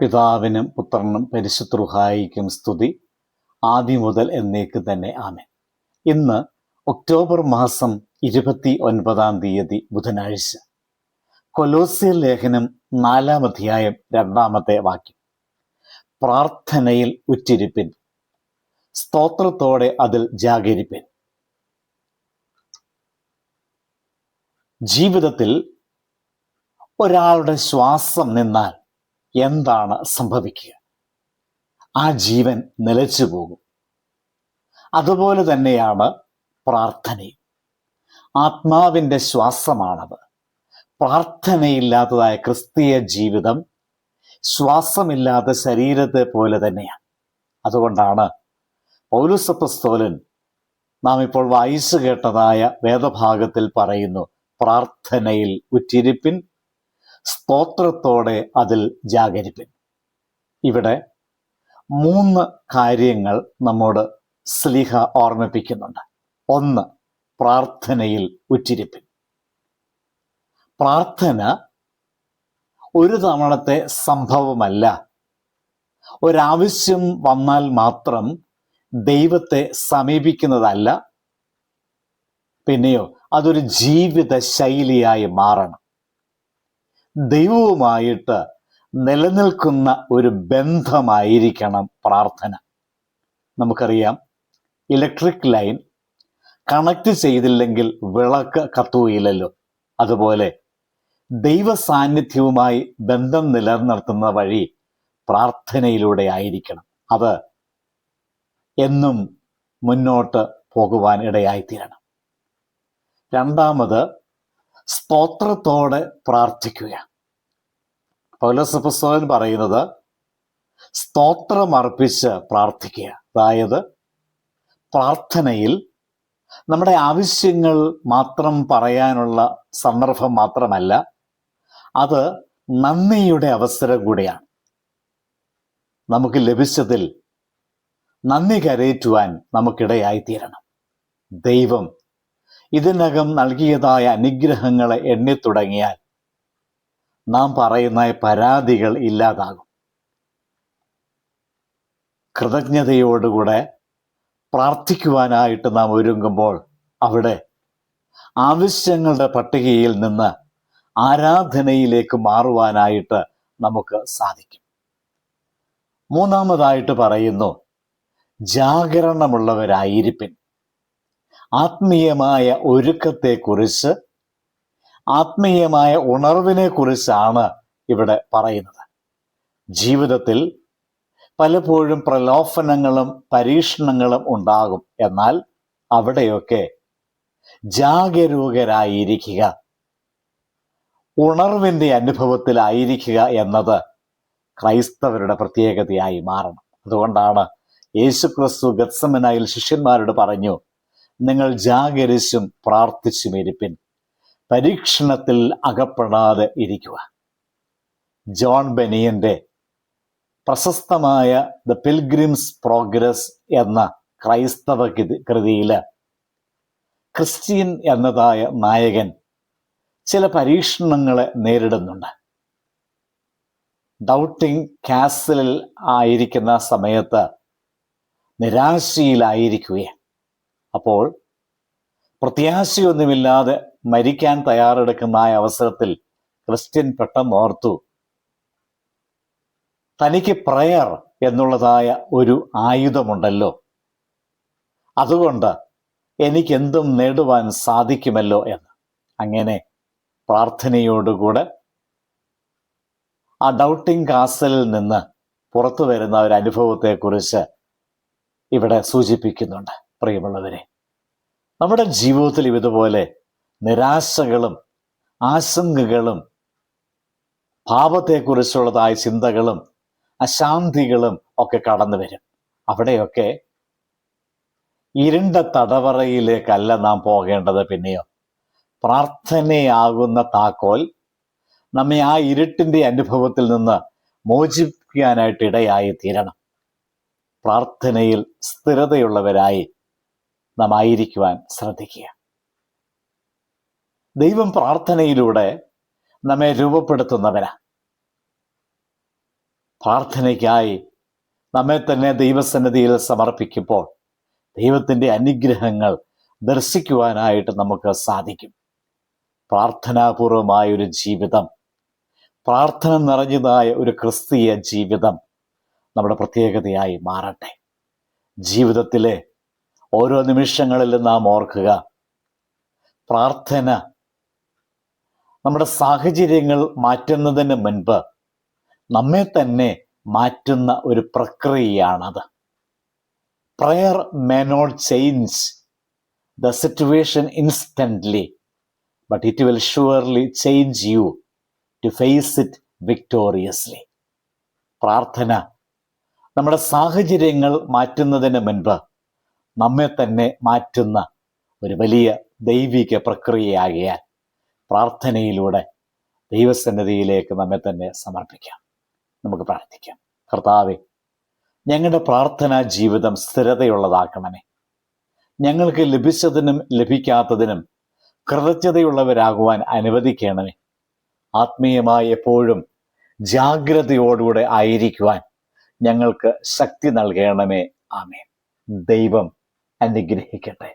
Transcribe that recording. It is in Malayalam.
പിതാവിനും പുത്രനും പരിശുദ്ധൃഹായിക്കും സ്തുതി. ആദ്യം മുതൽ എന്നേക്ക് തന്നെ ആമേൻ. ഇന്ന് ഒക്ടോബർ മാസം ഇരുപത്തി ഒൻപതാം തീയതി ബുധനാഴ്ച. കൊലോസ്യ ലേഖനം നാലാം അധ്യായം രണ്ടാമത്തെ വാക്യം. പ്രാർത്ഥനയിൽ ഉറ്റിരിപ്പിൻ. സ്തോത്രത്തോടെ അതിൽ ജാഗരിപ്പിൻ. ജീവിതത്തിൽ ഒരാളുടെ ശ്വാസം നിന്നാൽ എന്താണ് സംഭവിക്കുക? ആ ജീവൻ നിലച്ചു പോകും. അതുപോലെ തന്നെയാണ് പ്രാർത്ഥനയും. ആത്മാവിന്റെ ശ്വാസമാണത്. പ്രാർത്ഥനയില്ലാത്തതായ ക്രിസ്തീയ ജീവിതം ശ്വാസമില്ലാത്ത ശരീരത്തെ പോലെ തന്നെയാണ്. അതുകൊണ്ടാണ് പൗലുസപ്പസ്തോലൻ നാം ഇപ്പോൾ വായിച്ചു കേട്ടതായ വേദഭാഗത്തിൽ പറയുന്നു പ്രാർത്ഥനയിൽ ഉറ്റിരിപ്പിൻ സ്തോത്രത്തോടെ അതിൽ ജാഗരിപ്പിൻ ഇവിടെ മൂന്ന് കാര്യങ്ങൾ നമ്മോട് സ്ലിഹ ഓർമ്മിപ്പിക്കുന്നുണ്ട്. ഒന്ന് പ്രാർത്ഥനയിൽ ഉറ്റിരിപ്പിൻ. പ്രാർത്ഥന ഒരു തവണത്തെ സംഭവമല്ല. ഒരാവശ്യം വന്നാൽ മാത്രം ദൈവത്തെ സമീപിക്കുന്നതല്ല. പിന്നെയോ അതൊരു ജീവിത ശൈലിയായി മാറണം. ദൈവവുമായിട്ട് നിലനിൽക്കുന്ന ഒരു ബന്ധമായിരിക്കണം പ്രാർത്ഥന. നമുക്കറിയാം ഇലക്ട്രിക് ലൈൻ കണക്ട് ചെയ്തില്ലെങ്കിൽ വിളക്ക് കത്തുകയില്ലല്ലോ. അതുപോലെ ദൈവ സാന്നിധ്യവുമായി ബന്ധം നിലനിർത്തുന്ന വഴി പ്രാർത്ഥനയിലൂടെ ആയിരിക്കണം. അത് എന്നും മുന്നോട്ട് പോകുവാൻ ഇടയായിത്തീരണം. രണ്ടാമത് സ്തോത്രത്തോടെ പ്രാർത്ഥിക്കുക. പൗലസപസ്തോലൻ പറയുന്നത് സ്തോത്രമർപ്പിച്ച് പ്രാർത്ഥിക്കുക. അതായത് പ്രാർത്ഥനയിൽ നമ്മുടെ ആവശ്യങ്ങൾ മാത്രം പറയാനുള്ള സന്ദർഭം മാത്രമല്ല അത് നന്ദിയുടെ അവസരം കൂടിയാണ്. നമുക്ക് ലഭിച്ചതിൽ നന്ദി കരയറ്റുവാൻ നമുക്കിടയായിത്തീരണം. ദൈവം ഇതിനകം നൽകിയതായ അനുഗ്രഹങ്ങളെ എണ്ണിത്തുടങ്ങിയാൽ നാം പറയുന്ന പരാതികൾ ഇല്ലാതാകും. കൃതജ്ഞതയോടുകൂടെ പ്രാർത്ഥിക്കുവാനായിട്ട് നാം ഒരുങ്ങുമ്പോൾ അവിടെ ആവശ്യങ്ങളുടെ പട്ടികയിൽ നിന്ന് ആരാധനയിലേക്ക് മാറുവാനായിട്ട് നമുക്ക് സാധിക്കും. മൂന്നാമതായിട്ട് പറയുന്നു ജാഗരണമുള്ളവരായിരിപ്പിൻ. ആത്മീയമായ ഒരുക്കത്തെക്കുറിച്ച് ആത്മീയമായ ഉണർവിനെ കുറിച്ചാണ് ഇവിടെ പറയുന്നത്. ജീവിതത്തിൽ പലപ്പോഴും പ്രലോഭനങ്ങളും പരീക്ഷണങ്ങളും ഉണ്ടാകും. എന്നാൽ അവിടെയൊക്കെ ജാഗരൂകരായിരിക്കുക ഉണർവിന്റെ അനുഭവത്തിലായിരിക്കുക എന്നത് ക്രൈസ്തവരുടെ പ്രത്യേകതയായി മാറണം. അതുകൊണ്ടാണ് യേശുക്രിസ്തു ഗത്സമനായിൽ ശിഷ്യന്മാരോട് പറഞ്ഞു നിങ്ങൾ ജാഗരിച്ചും പ്രാർത്ഥിച്ചും ഇരിപ്പിൻ. പരീക്ഷണത്തിൽ അകപ്പെടാതെ ഇരിക്കുക. ജോൺ ബെനിയന്റെ പ്രശസ്തമായ ദ പിൽഗ്രിംസ് പ്രോഗ്രസ് എന്ന ക്രൈസ്തവ കൃതിയിൽ ക്രിസ്ത്യൻ എന്നതായ നായകൻ ചില പരീക്ഷണങ്ങളെ നേരിടുന്നുണ്ട്. ഡൗട്ടിംഗ് കാസലിൽ ആയിരിക്കുന്ന സമയത്ത് നിരാശയിലായിരിക്കുകയാണ്. അപ്പോൾ പ്രത്യാശയൊന്നുമില്ലാതെ മരിക്കാൻ തയ്യാറെടുക്കുന്ന ആ അവസരത്തിൽ ക്രിസ്ത്യൻ പെട്ടെന്ന് ഓർത്തു. തനിക്ക് പ്രയർ എന്നുള്ളതായ ഒരു ആയുധമുണ്ടല്ലോ. അതുകൊണ്ട് എനിക്കെന്തും നേടുവാൻ സാധിക്കുമല്ലോ എന്ന്. അങ്ങനെ പ്രാർത്ഥനയോടുകൂടെ ആ ഡൗട്ടിംഗ് കാസലിൽ നിന്ന് പുറത്തു വരുന്ന ഒരു അനുഭവത്തെക്കുറിച്ച് ഇവിടെ സൂചിപ്പിക്കുന്നുണ്ട്. പ്രിയമുള്ളവരെ നമ്മുടെ ജീവിതത്തിൽ ഇതുപോലെ നിരാശകളും ആശങ്കകളും പാപത്തെക്കുറിച്ചുള്ളതായ ചിന്തകളും അശാന്തികളും ഒക്കെ കടന്നു വരും. അവിടെയൊക്കെ ഇരുണ്ട തടവറയിലേക്കല്ല നാം പോകേണ്ടത് പിന്നെയോ? പ്രാർത്ഥനയാകുന്ന താക്കോൽ നമ്മെ ആ ഇരുട്ടിന്റെ അനുഭവത്തിൽ നിന്ന് മോചിപ്പിക്കാനായിട്ട് ഇടയായി തീരണം. പ്രാർത്ഥനയിൽ സ്ഥിരതയുള്ളവരായി നാം ആയിരിക്കുവാൻ ശ്രദ്ധിക്കുക. ദൈവം പ്രാർത്ഥനയിലൂടെ നമ്മെ രൂപപ്പെടുത്തുന്നവനാ. പ്രാർത്ഥനയ്ക്കായി നമ്മെ തന്നെ ദൈവസന്നിധിയിൽ സമർപ്പിക്കുമ്പോൾ ദൈവത്തിന്റെ അനുഗ്രഹങ്ങൾ ദർശിക്കുവാനായിട്ട് നമുക്ക് സാധിക്കും. പ്രാർത്ഥനാപൂർവമായ ഒരു ജീവിതം പ്രാർത്ഥന നിറഞ്ഞതായ ഒരു ക്രിസ്തീയ ജീവിതം നമ്മുടെ പ്രത്യേകതയായി മാറട്ടെ. ജീവിതത്തിലെ ഓരോ നിമിഷങ്ങളിലും നാം ഓർക്കുക. പ്രാർത്ഥന. നമ്മുടെ സാഹചര്യങ്ങൾ മാറ്റുന്നതിന് മുൻപ് നമ്മെ തന്നെ മാറ്റുന്ന ഒരു പ്രക്രിയയാണത്. Prayer may not change the situation instantly but it will surely change you to face it victoriously പ്രാർത്ഥന. നമ്മുടെ സാഹചര്യങ്ങൾ മാറ്റുന്നതിന് മുൻപ് നമ്മെ തന്നെ മാറ്റുന്ന ഒരു വലിയ ദൈവിക പ്രക്രിയയാകിയാൽ പ്രാർത്ഥനയിലൂടെ ദൈവസന്നിധിയിലേക്ക് നമ്മെ തന്നെ സമർപ്പിക്കാം. നമുക്ക് പ്രാർത്ഥിക്കാം. കർത്താവെ ഞങ്ങളുടെ പ്രാർത്ഥനാ ജീവിതം സ്ഥിരതയുള്ളതാക്കണമേ. ഞങ്ങൾക്ക് ലഭിച്ചതിനും ലഭിക്കാത്തതിനും കൃതജ്ഞതയുള്ളവരാകുവാൻ അനുവദിക്കണമേ. ആത്മീയമായി എപ്പോഴും ജാഗ്രതയോടുകൂടെ ആയിരിക്കുവാൻ ഞങ്ങൾക്ക് ശക്തി നൽകണമേ. ആമേ ദൈവം അനുഗ്രഹിക്കട്ടെ